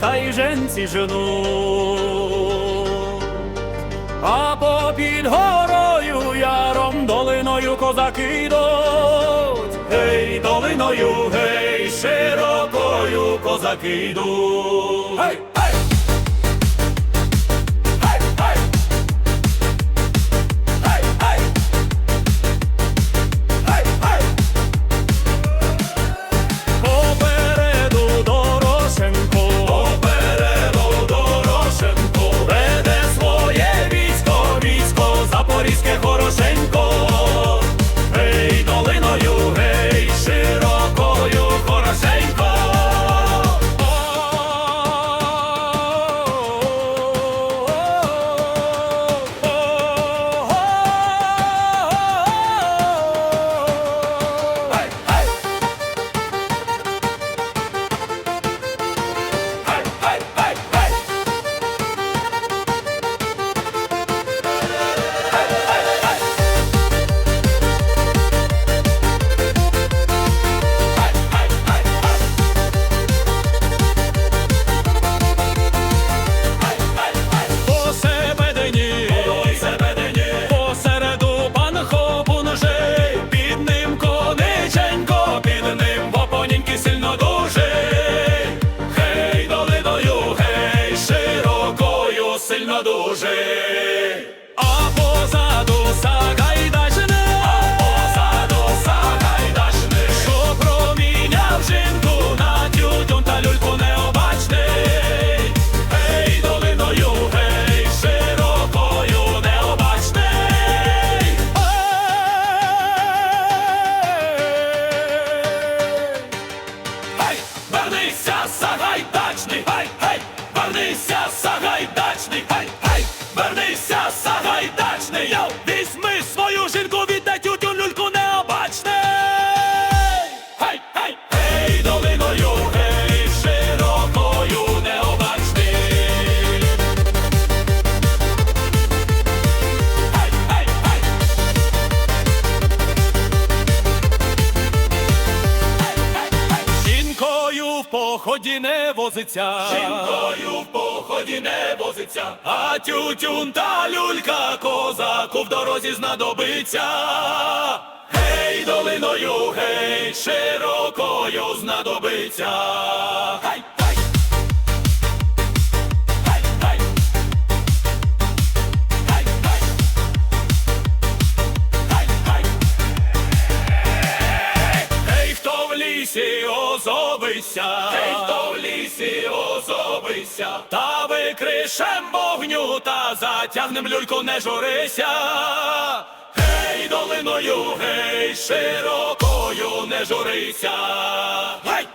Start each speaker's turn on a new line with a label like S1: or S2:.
S1: та й женці жену. А попід горою яром долиною козаки йдуть. Гей, долиною, гей, широкою козаки йдуть. Гей, гей! Сильно дужий. А позаду Сагайдачне, а позаду Сагайдачне, що проміняв жінку на тютюн та люльку необачний. Гей, долиною, гей, широкою, необачний. Гей, вернися, Сагайдачний, гей, гей, вернися, Сагайдачний, поході не возиться. Жінкою в поході не возиться. А тютюн та люлька козаку в дорозі знадобиться. Гей, долиною, гей, широкою знадобиться. Гей, озовися, Ей, хто в лісі озовися, та викришем вогню, та затягнем люльку, не журися. Гей, долиною, гей, широкою, не журися. Гей!